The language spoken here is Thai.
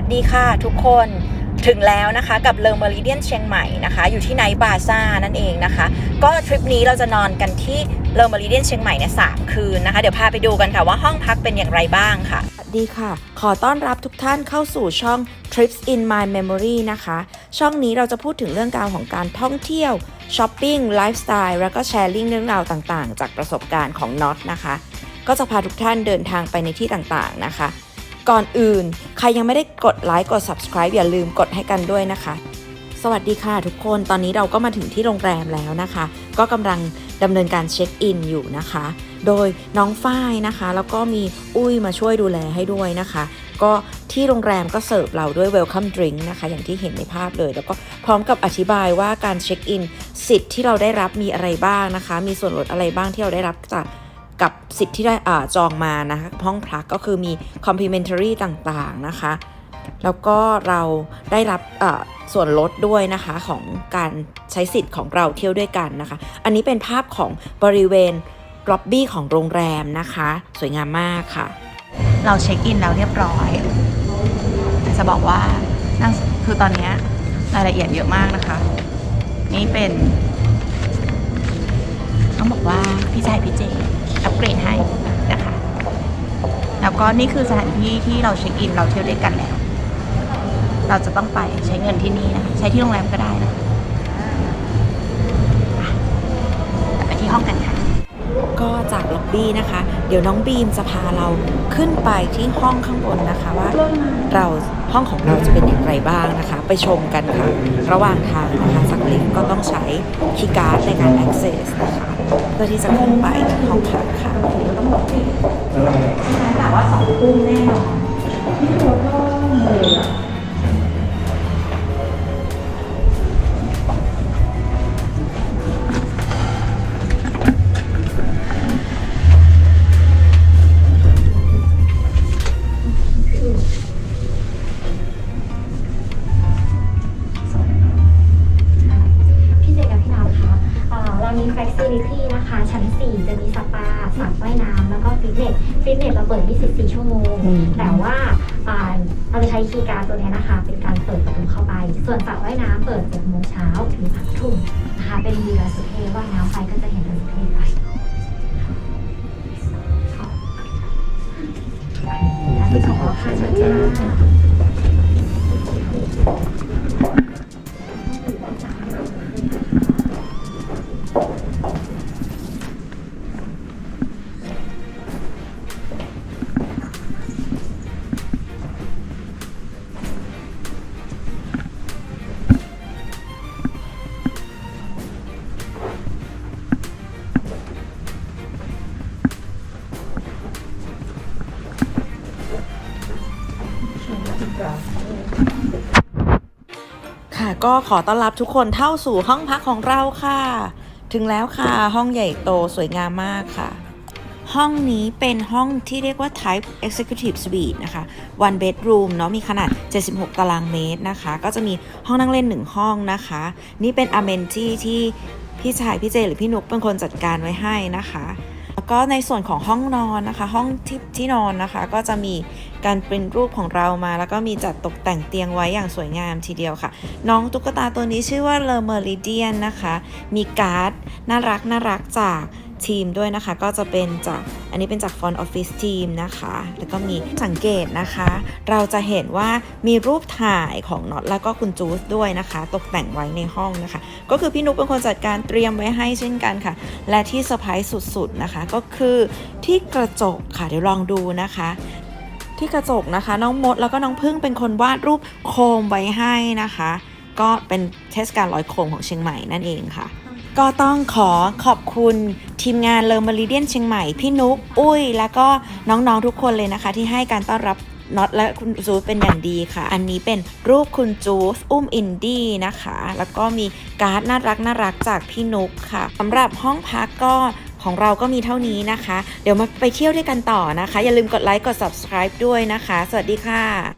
สวัสดีค่ะทุกคนถึงแล้วนะคะกับเลอเมริเดียนเชียงใหม่นะคะอยู่ที่ไนบาซ่านั่นเองนะคะ ก็ทริปนี้เราจะนอนกันที่เลอเมริเดียนเชียงใหม่เนี่ยสามคืนนะคะ เดี๋ยวพาไปดูกันค่ะว่าห้องพักเป็นอย่างไรบ้างค่ะสวัสดีค่ะ ขอต้อนรับทุกท่านเข้าสู่ช่อง Trips in My Memory นะคะ ช่องนี้เราจะพูดถึงเรื่องราวของการท่องเที่ยวช้อปปิ้งไลฟ์สไตล์แล้วก็แชร์ลิงเรื่องราวต่างๆ จากประสบการณ์ของน็อตนะคะ ก็จะพาทุกท่านเดินทางไปในที่ต่างๆนะคะ ก่อนอื่น ใครยังไม่ได้กดไลค์กด subscribe อย่าลืมกดให้กันด้วยนะคะ สวัสดีค่ะทุกคนตอนนี้เราก็มาถึงที่โรงแรมแล้วนะคะ ก็กำลังดำเนินการเช็คอินอยู่นะคะ โดยน้องฝ้ายนะคะ แล้วก็มีอุ้ยมาช่วยดูแลให้ด้วยนะคะ ก็ที่โรงแรมก็เสิร์ฟเราด้วย welcome drink นะคะ อย่างที่เห็นในภาพเลย แล้วก็พร้อมกับอธิบายว่าการเช็คอินสิทธิ์ที่เราได้รับมีอะไรบ้างนะคะ มีส่วนลดอะไรบ้างที่เราได้รับจาก กับสิทธิ์ที่ได้อาจองมานะคะห้องพักก็คือมี complimentary ต่างๆนะคะ แล้วก็เราได้รับส่วนลดด้วยนะคะของการใช้สิทธิ์ของเราเที่ยวด้วยกันนะคะ อันนี้เป็นภาพของบริเวณล็อบบี้ของโรงแรมนะคะ สวยงามมากค่ะ เราเช็คอินแล้วเรียบร้อย จะบอกว่านั่งคือตอนนี้รายละเอียดเยอะมากนะคะ นี่เป็น ต้องบอกว่าพี่ชายพี่เจ อัปเกรดให้นะคะ แล้วก็นี่คือสถานที่ที่เราเช็คอินเราเที่ยวด้วยกันแล้ว เราจะต้องไปใช้เงินที่นี่นะคะใช้ที่โรงแรมก็ได้นะไปที่ห้องกันค่ะ บี้นะคะ เดี๋ยวน้องบีมจะพาเราขึ้นไปที่ห้องข้างบนนะคะว่าเราห้องของเราจะเป็นอย่างไรบ้างนะคะ ไปชมกันค่ะ ระหว่างทางนะคะสักลิฟต์ก็ต้องใช้คีย์การ์ดในการ access นะคะเพื่อที่จะขึ้นไปที่ห้องพักค่ะแต่ว่าสองทุ่มแน่นอน พี่เจกับพี่น้องคะเอ่อเรามี Facility นะคะ ชั้น 4 จะมีสปาสระว่ายน้ำแล้วก็ฟิตเนส ฟิตเนสเราเปิด 24 ชั่วโมงแต่ว่าอ่าเราจะใช้คีย์การ์ดตัวเนี้ยนะคะ เป็นการเปิดประตูเข้าไป ส่วนสระว่ายน้ำเปิด6โมงเช้าถึง3ทุ่มนะคะ เป็นวีลาสุเทพว่ายน้ำไปก็จะเห็นลาสุเทพ ไป ก็ขอต้อนรับทุกคนเข้าสู่ห้องพักของเราค่ะ ถึงแล้วค่ะห้องใหญ่โตสวยงามมากค่ะ ห้องนี้เป็นห้องที่เรียกว่า Type Executive Suite นะคะ one bedroom เนาะมีขนาด 76 ตารางเมตรนะคะ ก็จะมีห้องนั่งเล่น1ห้องนะคะ นี่เป็น amenity ที่พี่ชายพี่เจหรือพี่นุกเป็นคนจัดการไว้ให้นะคะ ก็ในส่วนของห้องนอนนะคะ ห้องที่ที่นอนนะคะ ก็จะมีการเป็นรูปของเรามา แล้วก็มีจัดตกแต่งเตียงไว้อย่างสวยงามทีเดียวค่ะ น้องตุ๊กตาตัวนี้ชื่อว่าเลอเมริเดียนนะคะ มีการ์ดน่ารักน่ารักจาก ทีมด้วยนะคะ ก็จะเป็นจากอันนี้เป็นจากฟอนต์ออฟฟิศทีมนะคะ แล้วก็มีสังเกตนะคะ เราจะเห็นว่ามีรูปถ่ายของน็อตแล้วก็คุณจูสด้วยนะคะ ตกแต่งไว้ในห้องนะคะ ก็คือพี่นุ๊กเป็นคนจัดการเตรียมไว้ให้เช่นกันค่ะ และที่เซอร์ไพรส์สุดๆนะคะ ก็คือที่กระจกค่ะ เดี๋ยวลองดูนะคะที่กระจกนะคะ น้องมดแล้วก็น้องพึ่งเป็นคนวาดรูปโคมไว้ให้นะคะ ก็เป็นเทศกาลลอยโคมของเชียงใหม่นั่นเองค่ะ ก็ต้องขอขอบคุณทีมงานเลอม e ริเดียนเชียงใหม่พี่นุ๊กอุ้ย แล้วก็น้องๆทุกคนเลยนะคะ ที่ให้การต้อนรับน็อตและคุณจูสเป็นอย่างดีค่ะ อันนี้เป็นรูปคุณจูสอุ้มอินดี้นะคะ แล้วก็มีการ์ดน่ารักน่ารักจากพี่นุ๊กค่ะสำหรับห้องพักก็ของเราก็มีเท่านี้นะคะ เดี๋ยวมาไปเที่ยวด้วยกันต่อนะคะ อย่าลืมกดไลค์กด subscribe ด้วยนะคะ สวัสดีค่ะ